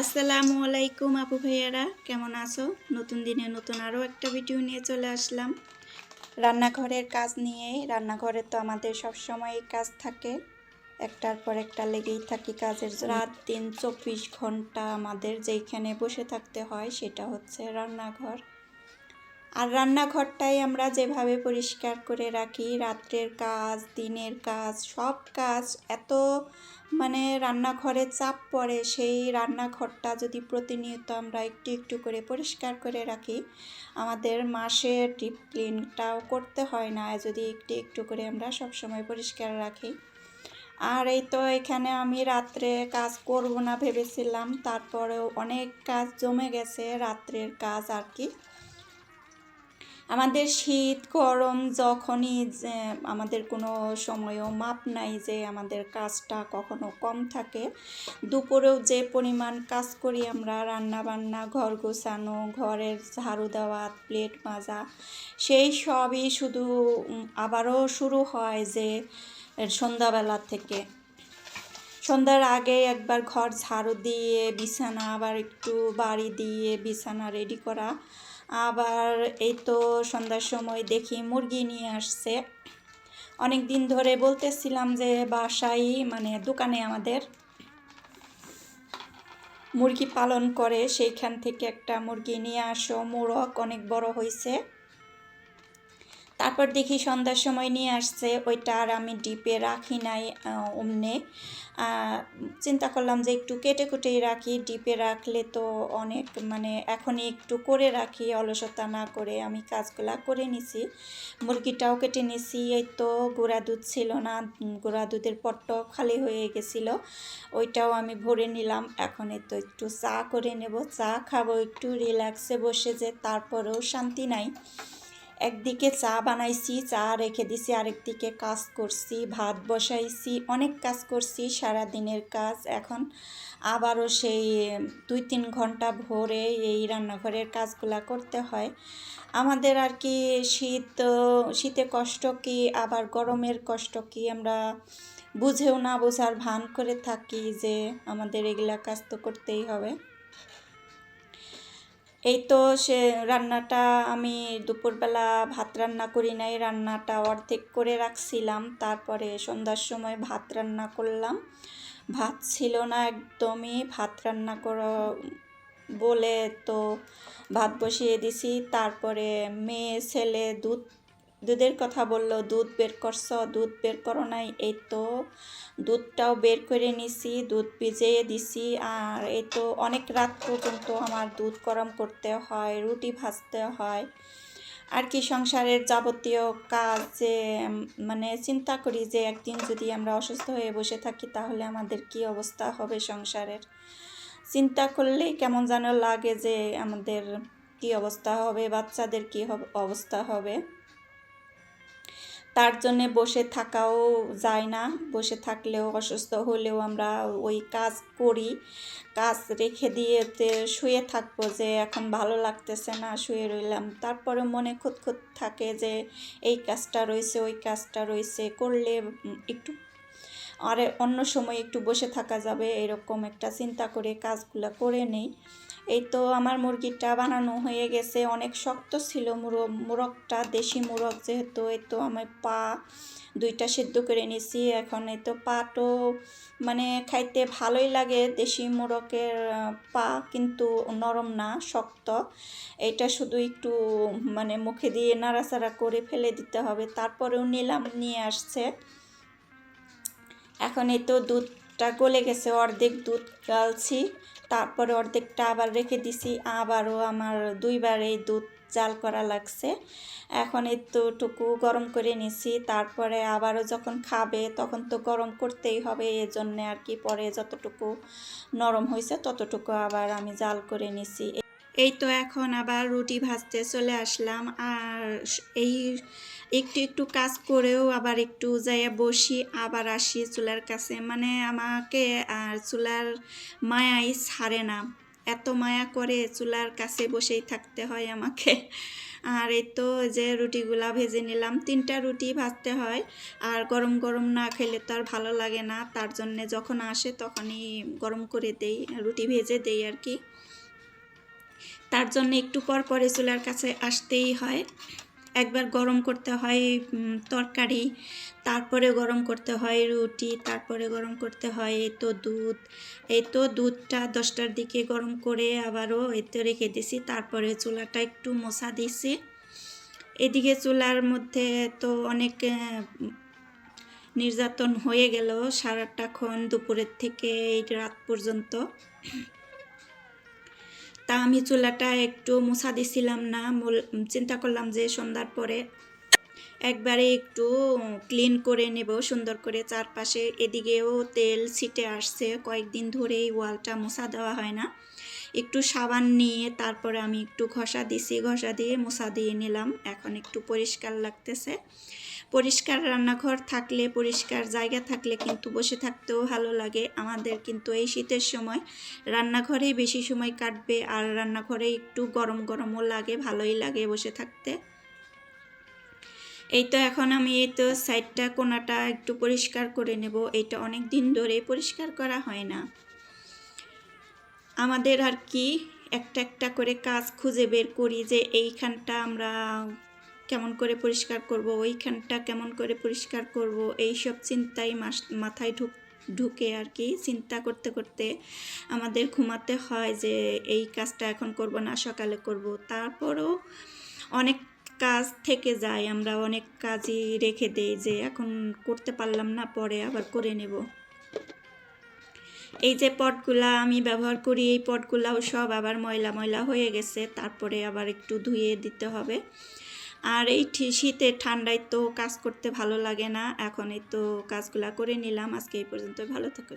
আসসালামু আলাইকুম আপু ভাইয়ারা, কেমন আছো? নতুন দিনে নতুন আরও একটা ভিডিও নিয়ে চলে আসলাম। রান্নাঘরের কাজ নিয়ে রান্নাঘরে তো আমাদের সব সময় কাজ থাকে। একটার পর একটা লেগেই থাকি কাজের রাত দিন চব্বিশ ঘণ্টা আমাদের যেইখানে বসে থাকতে হয়, সেটা হচ্ছে রান্নাঘর। আর রান্নাঘরটাই আমরা যেভাবে পরিষ্কার করে রাখি, রাত্রের কাজ, দিনের কাজ, সব কাজ, এত মানে রান্নাঘরে চাপ পড়ে, সেই রান্নাঘরটা যদি প্রতিনিয়ত আমরা একটু একটু করে পরিষ্কার করে রাখি, আমাদের মাসে ডিপ ক্লিনটাও করতে হয় না, যদি একটু একটু করে আমরা সবসময় পরিষ্কার রাখি। আর এই তো এখানে আমি রাত্রে কাজ করব না ভেবেছিলাম, তারপরেও অনেক কাজ জমে গেছে, রাত্রের কাজ আর কি। আমাদের শীত, গরম যখনই আমাদের কোনো সময়ও মাপ নাই যে আমাদের কাজটা কখনো কম থাকে, দুপুরেও যে পরিমাণ কাজ করি আমরা রান্না বান্না ঘর গোছানো, ঘরের ঝাড়ু দেওয়া, প্লেট মাজা, সেই সবই শুধু আবারও শুরু হয় যে সন্ধ্যাবেলা থেকে। সন্ধ্যার আগে একবার ঘর ঝাড়ু দিয়ে, বিছানা, আবার একটু বাড়ি দিয়ে বিছানা রেডি করা। আবার এই তো সন্ধ্যার সময় দেখি মুরগি নিয়ে আসছে। অনেক দিন ধরে বলতেছিলাম যে বাসায় মানে দোকানে আমাদের মুরগি পালন করে, সেইখান থেকে একটা মুরগি নিয়ে আসো। মোরগ অনেক বড় হয়েছে। তারপর দেখি সন্ধ্যার সময় নিয়ে আসছে, ওইটা আর আমি ডিপে রাখি নাই অমনে। চিন্তা করলাম যে একটু কেটে কুটেই রাখি, ডিপে রাখলে তো অনেক মানে এখনই একটু করে রাখি, অলসতা না করে আমি কাজগুলা করে নিছি। মুরগিটাও কেটে নিছি, এই তো গুঁড়া দুধ ছিল না গুঁড়া দুধের পট্ট খালি হয়ে গেছিল, ওইটাও আমি ভরে নিলাম। এখন তো একটু চা করে নেব, চা খাব, একটু রিল্যাক্সে বসে যে তারপরেও শান্তি নাই। একদিকে চা বানাইছি, চা রেখে দিছি, আরেকদিকে কাজ করছি, ভাত বসাইছি, অনেক কাজ করছি সারা দিনের কাজ। এখন আবারও সেই দুই তিন ঘণ্টা ভোরে এই রান্নাঘরের কাজগুলা করতে হয়। আমাদের আর কি শীত, শীতে কষ্ট কি, আবার গরমের কষ্ট কি আমরা বুঝেও না বোঝার ভান করে থাকি যে আমাদের এগুলা কাজ তো করতেই হবে। এই তো সে রান্নাটা আমি দুপুরবেলা ভাত রান্না করি নাই, রান্নাটা অর্ধেক করে রাখছিলাম। তারপরে সন্ধ্যার সময় ভাত রান্না করলাম। ভাত ছিল না একদমই, ভাত রান্না করা বলে তো ভাত বসিয়ে দিছি। তারপরে মেয়ে, ছেলে, দুধ দুধের কথা বলল, দুধ বের করছ, দুধ বের করো নাই, এই তো দুধটাও বের করে নিছি, দুধ ভিজিয়ে দিছি, আর এই তো অনেক রাত পর্যন্ত আমার দুধ গরম করতে হয়, রুটি ভাজতে হয়। আর কি সংসারের যাবতীয় কাজ যে মানে চিন্তা করি যে একদিন যদি আমরা অসুস্থ হয়ে বসে থাকি তাহলে আমাদের কি অবস্থা হবে সংসারের? চিন্তা করলেই কেমন যেন লাগে যে আমাদের কি অবস্থা হবে, বাচ্চাদের কি অবস্থা হবে। তার জন্যে বসে থাকাও যায় না। বসে থাকলেও, অসুস্থ হলেও আমরা ওই কাজ করি। কাজ রেখে দিয়ে শুয়ে থাকব যে এখন ভালো লাগতেছে না, শুয়ে রইলাম। তারপরে মনে খুঁত থাকে যে এই কাজটা রয়েছে ওই কাজটা রয়েছে করলে একটু আর অন্য সময় একটু বসে থাকা যাবে, এরকম একটা চিন্তা করে কাজগুলো করে নেই। এই তো আমার মুরগিটা বানানো হয়ে গেছে। অনেক শক্ত ছিল মুরগ, মুরগটা দেশি মুরগ যেহেতু, এই তো আমি পা দুইটা সেদ্ধ করে নিছি এখন এই তো পাটো মানে খাইতে ভালোই লাগে দেশি মোরগের পা কিন্তু নরম না, শক্ত। এটা শুধু একটু মানে মুখে দিয়ে নাড়াচাড়া করে ফেলে দিতে হবে। তারপরেও নিলাম, নিয়ে আসছে। এখন এই তো দুধটা গলে গেছে, অর্ধেক দুধ গালছি, তারপরে অর্ধেকটা আবার রেখে দিছি, আবারও আমার দুইবার এই দুধ জাল করা লাগছে। এখন এই তো টুকু গরম করে নিছি, তারপরে আবারও যখন খাবে তখন তো গরম করতেই হবে, এজন্যে আর কি পরে যতটুকু নরম হয়েছে ততটুকু আবার আমি জাল করে নিছি। এই তো এখন আবার রুটি ভাজতে চলে আসলাম, আর স- এই একটু একটু কাজ করেও আবার একটু যাইয়া বসি, আবার আসি চুলার কাছে। মানে আমাকে আর চুলার মায়াই ছাড়ে না। এত মায়া করে চুলার কাছে বসেই থাকতে হয় আমাকে। আর এই তো যে রুটিগুলা ভেজে নিলাম, তিনটা রুটি ভাজতে হয়। আর গরম গরম না খেলে তো আর ভালো লাগে না। তার জন্যে যখন আসে তখনই গরম করে দেই, রুটি ভেজে দেই আর কি। তার জন্য একটু পর পরে চুলার কাছে আসতেই হয়। একবার গরম করতে হয় তরকারি, তারপরে গরম করতে হয় রুটি, তারপরে গরম করতে হয় এই তো দুধ। এই তো দুধটা দশটার দিকে গরম করে আবারও এতে রেখে দিছি, তারপরে চুলাটা একটু মশা দিছি। এদিকে চুলার মধ্যে তো অনেক নির্যাতন হয়ে গেল সারাটাক্ষণ দুপুরের থেকে এই রাত পর্যন্ত। তা আমি চুলাটা একটু মোছা দিছিলাম না। চিন্তা করলাম যে সন্ধ্যার পরে একবারে একটু ক্লিন করে নেব, সুন্দর করে চারপাশে। এদিকেও তেল ছিটে আসছে, কয়েকদিন ধরেই ওয়ালটা মোছা দেওয়া হয় না। একটু সাবান নিয়ে তারপরে আমি একটু ঘষা দিছি, ঘষা দিয়ে মোছা দিয়ে নিলাম। এখন একটু পরিষ্কার লাগতেছে। পরিষ্কার রান্নাঘর থাকলে, পরিষ্কার জায়গা থাকলে কিন্তু বসে থাকতেও ভালো লাগে। আমাদের কিন্তু এই শীতের সময় রান্নাঘরেই বেশি সময় কাটবে আর রান্নাঘরে একটু গরম গরমও লাগে, ভালোই লাগে বসে থাকতে। এই তো এখন আমি এই তো সাইডটা কোনাটা একটু পরিষ্কার করে নেব। এটা অনেক দিন ধরে পরিষ্কার করা হয় না। আমাদের আর কি একটা একটা করে কাজ খুঁজে বের করি যে এইখানটা আমরা কেমন করে পরিষ্কার করব, ওইখানটা কেমন করে পরিষ্কার করব এই সব চিন্তাই মাথায় ঢুক, ঢুকে আর কি চিন্তা করতে করতে আমাদের ঘুমাতে হয় যে এই কাজটা এখন করব না, সকালে করব। তারপরও অনেক কাজ থেকে যায়, আমরা অনেক কাজই রেখে দেই যে এখন করতে পারলাম না, পরে আবার করে নেব। এই যে পটগুলা আমি ব্যবহার করি, এই পটগুলাও সব আবার ময়লা ময়লা হয়ে গেছে, তারপরে আবার একটু ধুয়ে দিতে হবে। আর এই শীতে ঠান্ডায় তো কাজ করতে ভালো লাগে না, এখন এই তো কাজগুলা করে নিলাম, আজকে এই পর্যন্ত ভালো থাকো।